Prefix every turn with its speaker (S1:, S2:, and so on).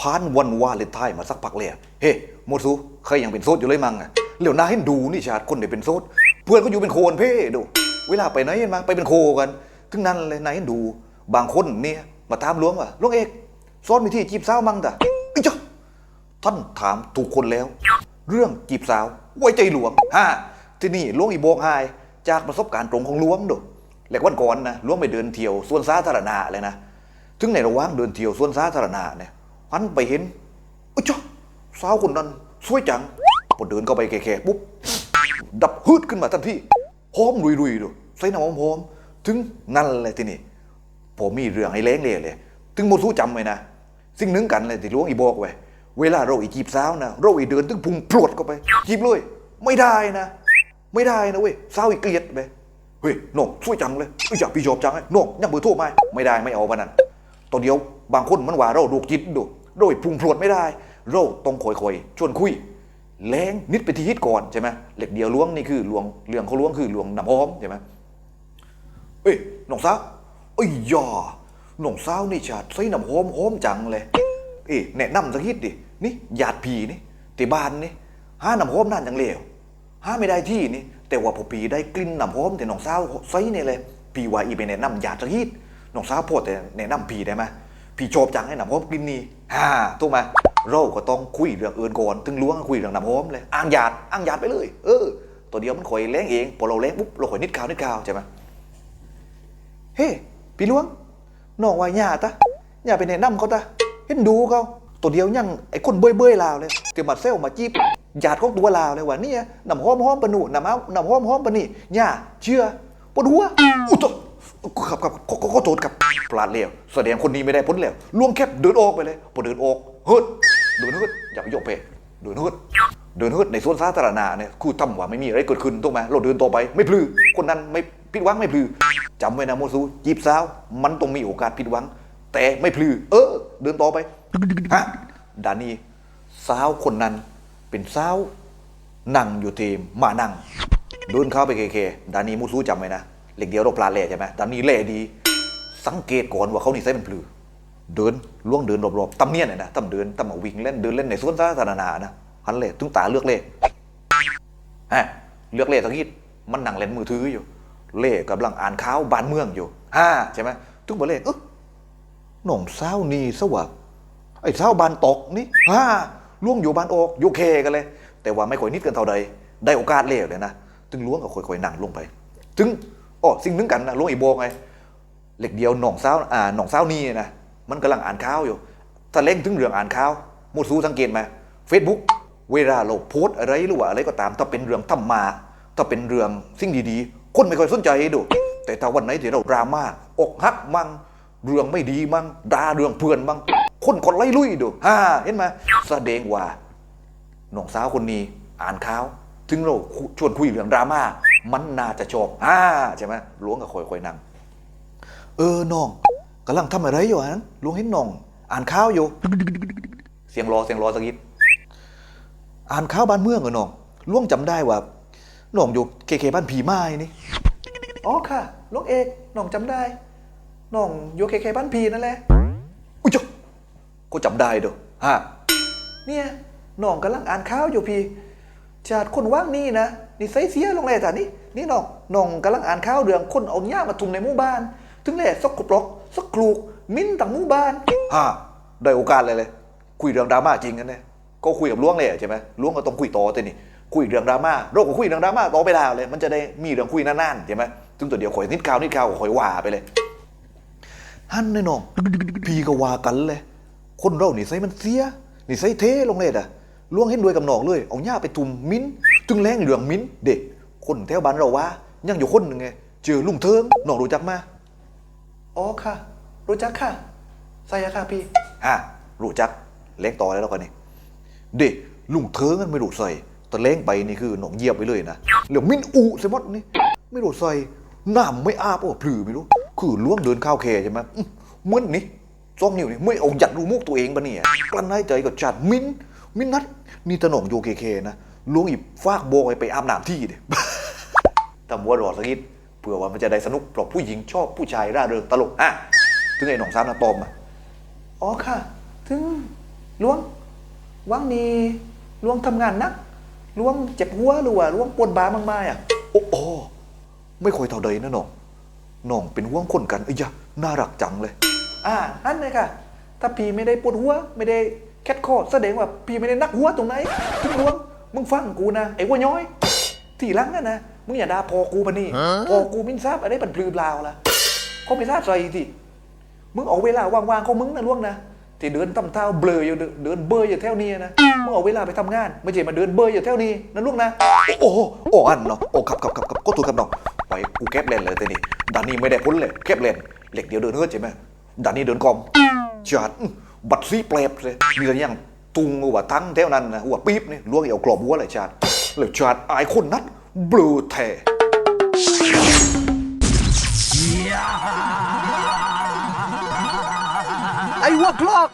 S1: พานวันวาเลนไทน์มาสักพักเลยเฮ้โมซูใครยังเป็นโซดอยู่เลยมั้งอะเหลียวนาให้ดูนี่ชาติคนเดียเป็นโซดเพื่อนก็อยู่เป็นโคนเพ่ดู เวลาไปไหนเห็นมาไปเป็นโคกันถึงนั้นเลยนายให้ดู บางคนเนี่ยมาถามหลวงว่าหลวงเอกซ้อนวิธีจีบสาวมั้งตะไอ้เจ้าท่านถามถูกคนแล้ว เรื่องจีบสาวไว้ใจหลวงฮ่าที่นี่หลวงอีโบกไฮจากประสบการณ์ตรงของหลวงดูแหลกวันก่อนนะหลวงไปเดินเที่ยวสวนสาธารณะเลยนะถึงในระหว่างเดินเที่ยวสวนสาธารณะเนี่ย หันไปเห็นอุ้ยจ้าสาวคนนั้นสวยจังพอเดินเข้าไปแค่ๆปุ๊บดับฮึดขึ้นมาทันทีหอมรุยๆดูใส่น้ำหอมหอมถึงนั่นเลยทีนี่ผมมีเรื่องให้เล้งเลยเลย ถึงโมสู้จำไว้นะ สิ่งหนึ่งกันเลยที่หลวงอีบอกไว้เวลาเราอีจีบสาวนะเราอีเดินถึงพุงพรวดเข้าไป จีบเลย ไม่ได้นะ ไม่ได้นะเว้ยสาวอีเกลียดไปเฮ้ยน้องสวยจังเลยเอ้ยอยากพี่ชอบจังเลยน้องยังเบอร์โทรไหมไม่ได้ไม่เอาวันนั้นตอนเดียวบางคนมันว่าเราดูกจิตดู โดยพุงพรวดไม่ได้เราต้องคอยๆชวนคุยแรงนิดไปทีฮิตก่อนใช่ไหมเหล็กเดียวล้วงนี่คือลวงเรื่องเขาล้วงคือลวงน้ำหอมใช่ไหมเอ้ยน้องสาวเอ้ยยาน้องสาวนี่ชาดใส่น้ำหอมหอมจังเลยเอ้ยแนะนำสักนิดดินี่หยาดผีนี่ที่บ้านนี่ห้าน้ำหอมนั่นจังเลวห้าไม่ได้ที่นี่แต่ว่าพอปีได้กลิ่นน้ำหอมแต่น้องสาวใส่เนี่ยเลยปีว่าอีไปแนะนำหยาดสักนิดน้องสาวพอแต่แนะนำผีได้ไหม พี่ชอบจังให้น้ำหอมกลิ่นนี้ฮ่าถูกไหมเราก็ต้องคุยเรื่องอื่นก่อนถึงล้วงคุยเรื่องน้ำหอมเลยอ้างหยาดอ้างหยาดไปเลย เออ ตัวเดียวมันคอยแรงเองพอเราแรงปุ๊บเราคอยนิดข่าวนิดข่าวใช่ไหมเฮ้พี่หลวงน้องว่าย่าตะย่าไปแนะนำเขาตะเห็นดูเขาตัวเดียวยังไอ้คนเบื่อยๆลาวเลยเดี๋ยวมาเซลมาจีบญาติของตัวลาวเลยว่าเนี่ยน้ำหอมหอมปะหนูน้ำเอาน้ำหอมหอมปะนี่ย่าเชื่อปวดหัวอุยต ครับครับขอขอขอโทษครับพลาดแล้วแสดงคนนี้ไม่ได้พ้นแล้วล่วงแคบเดินออกไปเลยพอเดินออกเฮิดเดินเฮิดอย่าไปโยกเพเดินเฮิดเดินเฮิดในสวนสาธารณะเนี่ยคือทำว่าไม่มีอะไรเกิดขึ้นถูกไหมเราเดินต่อไปไม่พลือคนนั้นไม่ผิดหวังไม่พลือจำไว้นะโมซูจีบสาวมันต้องมีโอกาสผิดหวัง แต่ไม่พลือ เออ เดินต่อไปฮะดานีสาวคนนั้นเป็นสาวนั่งอยู่ทีมมานั่งเดินเข้าไปเคเคดานีมูซูจำไว้นะ เหล็กเดียวเราปลาเล่ใช่ไหมดานีเล่ดี สังเกตก่อนว่าเขานี่ใส่เป็นพลือ เดินล่วงเดินรอบๆตำเนียนเนี่ยนะตำเดินตำมาวิ่งเล่นเดินเล่นในสวนสาธารณะนะหันเล่ถึงตาเลือกเล่ฮะเลือกเล่ทั้งทีมันนั่งเล่นมือถืออยู่ เล่กำลังอ่านข่าวบ้านเมืองอยู่ฮ่าใช่ไหมถึงบอกเล่เอ๊ะหน่องสานี่สวะไอ้สาบานตกนี่ฮ่าล่วงอยู่บานออกอยู่เคกันเลย แต่ว่าไม่ค่อยนิดกันเท่าใดได้โอกาสเล่เลยนะถึงล้วงก็ค่อยๆนั่งลงไป ถึง อ๋อสิ่งนึงกันนะล้วงอีโบไงเหล็กเดียวหน่องเศร้าอ่าหน่องเศร้านี่นะมันกำลังอ่านข่าวอยู่ถ้าเล่งถึงเรื่องอ่านข่าวมูซูสังเกตไหมเฟซบุ๊กเวลาเราโพสอะไรหรือว่าอะไรก็ตาม ถ้าเป็นเรื่องธรรมา ถ้าเป็นเรื่องสิ่งดีๆ คนไม่ค่อยสนใจดู แต่ถ้าวันไหนที่เราดราม่าอกหักมั่งเรื่องไม่ดีมั่งด่าเรื่องเพื่อนมั่งคนกดไล่ลุยดูฮ่าเห็นไหมแสดงว่าน้องสาวคนนี้อ่านข่าว ถึงเราชวนคุยเรื่องดราม่า มันน่าจะชอบอ่าใช่ไหมล้วงกับคอยคอยนั่งเออน้องกำลังทำอะไรอยู่ฮะลุงเห็นน้อง อ่านข่าวอยู่ เสียงรอเสียงรอสักนิดอ่านข่าวบ้านเมืองเหรอน้องลุงจำได้ว่าน้องอยู่เคเคบ้านผีไม้นี่อ๋อค่ะลุงเอกน้องจำได้น้องอยู่เคเคบ้านผีนั่นแหละอุ้ยจ้ะก็จำได้เด้อฮะเนี่ยน้องกำลังอ่านข่าวอยู่พี่ ชาติคนว่างนี่นะนี่ใส่เสียลงเลยแต่นี่นี่น้องน้องกำลังอ่านข่าวเรื่องคนเอาหญ้ามาทุ่มในหมู่บ้าน ถึงแหล่สกกรุบลอกสกคลูก มิ้นต่างหมู่บ้านฮะได้โอกาสเลยเลย คุยเรื่องดราม่าจริงกันเนี่ยก็คุยกับล้วงเลยใช่ไหมล้วงก็ต้องคุยต่อแต่นี่คุยเรื่องดราม่าเราก็คุยเรื่องดราม่าต่อไปแล้วเลย มันจะได้มีเรื่องคุยนานๆใช่ไหมถึงตัวเดียวข่อยนิดข่าวนิดข่าวกข่อยว่าไปเลยฮั่นแน่นองพี่ก็ว่ากันเลย คนเรานี่ใส่มันเสียนี่ใส่เทลงเลยอะ ล้วงเห็นด้วยกับน้องเลยเอาหญ้าไปตุ่มมิ้นจึงแรงเหลืองมิ้นเด็กคนแถวบ้านเราว่ายังอยู่คนหนึ่งไงเจอลุงเทิงน้องรู้จักมาอ๋อค่ะ รู้จักค่ะใส่อะค่ะพี่อะรู้จักเล้งต่อแล้วแล้วกันนี่เด็กลุงเทิงไม่รู้ใส่แต่เล้งไปนี่คือหนองเยียบไปเลยนะเหลือมินอูเสยหมดนี่ไม่รู้ใส่หน้ำไม่อาบโอ้พลือไม่รู้ คือล้วงเดินข้าวเคใช่ไหมเหมือนนี่จ้องนิ้วนี่ไม่เอาหยัดรูมุกตัวเองปะเนี่ยกลั้นหายใจก็จัดมิ้น มินนัดนี่ตนองโยเคเคนะล้วงอีฟากโบยไปอาบน้ำที่เด้ตำรวจรอสักนิดเผื่อว่ามันจะได้สนุกเพราะผู้หญิงชอบผู้ชายร่าเริงตลกอะถึงไอ้หนองสาวนาตอมอะอ๋อค่ะ ถึง
S2: ล้วงว่างนี่ล้วงทำงานนักล้วงเจ็บหัวหรือว่าล้วงปวดบามากมายอะ
S1: โอ้โอไม่ค่อยเท่าใดนะน้องน้องเป็นห่วงคนกันเอ้ยยะน่ารักจังเลย
S2: อ่านั่นเลยค่ะ ถ้าพี่ไม่ได้ปวดหัวไม่ได้ แคทคอแสดงว่าพี่ไม่ได้นักหัวตรงไหนทุกล้วงมึงฟังกูนะไอ้หัวย้อย ทีหลังอะนะมึงอย่าด่าพอกูปะนี่พอกูมินทราบอะไรบันพลือเปล่าละเขาไม่ทราบใส่ทีมึงเอาเวลาว่างๆของมึงนะล่วงนะที่เดินตำเท้าเบลออยู่เดินเดินเบอร์อยู่แถวนี้นะมึงเอาเวลาไปทำงานไม่ใช่มาเดินเบอร์อยู่แถวนี้นะล่วงนะ
S1: โอ้โหโอ้อันเนาะโอ้ครับครับครับครับก็ถูกครับน้องไปกูแคบเลนเลยแต่นี่ดานนี้ไม่ได้พ้นเลยแคบเลนเหล็กเดียวเดินเฮือดใช่ไหมดานนี้เดินกอมชาดอื้อ บัดซีเปรบเลยมีอะไรอย่างตุงหัวทั้งแถวนั้นนะหัวปี๊บนี่ล้วงเอากรอบหัวเลยชาดแล้วชาดอายคนนัดบลูแท
S3: ไอ้วัวคลอก